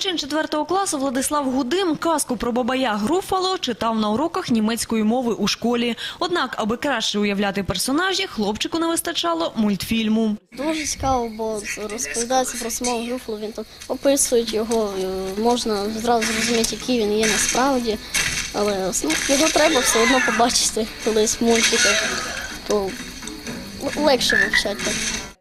Учень 4 класу Владислав Гудим казку про бабая Груфало читав на уроках німецької мови у школі. Однак, аби краще уявляти персонажі, хлопчику не вистачало мультфільму. Дуже цікаво, бо розповідається про самого Грюфлу, він там описують його, е, можна зразу зрозуміти, який він є насправді. Але ну, його треба все одно побачити колись в мультиках, то легше вивчати.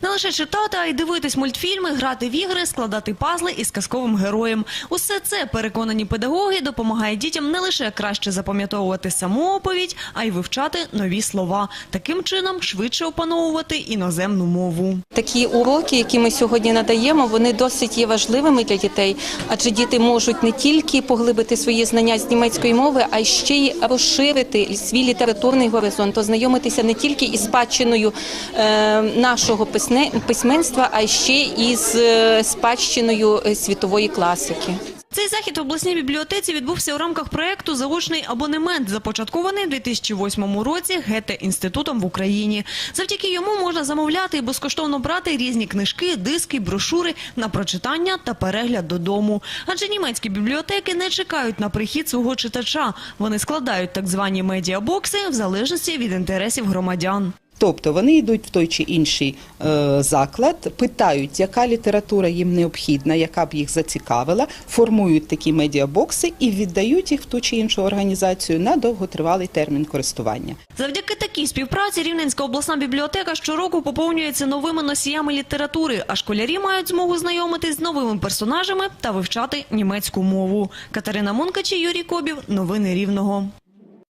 Не лише читати, а й дивитись мультфільми, грати в ігри, складати пазли із казковим героєм. Усе це, переконані педагоги, допомагає дітям не лише краще запам'ятовувати саму оповідь, а й вивчати нові слова. Таким чином швидше опановувати іноземну мову. Такі уроки, які ми сьогодні надаємо, вони досить є важливими для дітей, адже діти можуть не тільки поглибити свої знання з німецької мови, а й ще й розширити свій літературний горизонт, ознайомитися не тільки із спадщиною е, нашого писне- письменства, а ще і з е, спадщиною е, світової класики. Цей захід в обласній бібліотеці відбувся у рамках проекту «Заочний абонемент», започаткований у 2008 році Гете-інститутом в Україні. Завдяки йому можна замовляти і безкоштовно брати різні книжки, диски, брошури на прочитання та перегляд додому. Адже німецькі бібліотеки не чекають на прихід свого читача. Вони складають так звані медіабокси в залежності від інтересів громадян. Тобто вони йдуть в той чи інший е, заклад, питають, яка література їм необхідна, яка б їх зацікавила, формують такі медіабокси і віддають їх в ту чи іншу організацію на довготривалий термін користування. Завдяки такій співпраці Рівненська обласна бібліотека щороку поповнюється новими носіями літератури, а школярі мають змогу знайомитись з новими персонажами та вивчати німецьку мову. Катерина Мункачі, Юрій Кобів. Новини Рівного.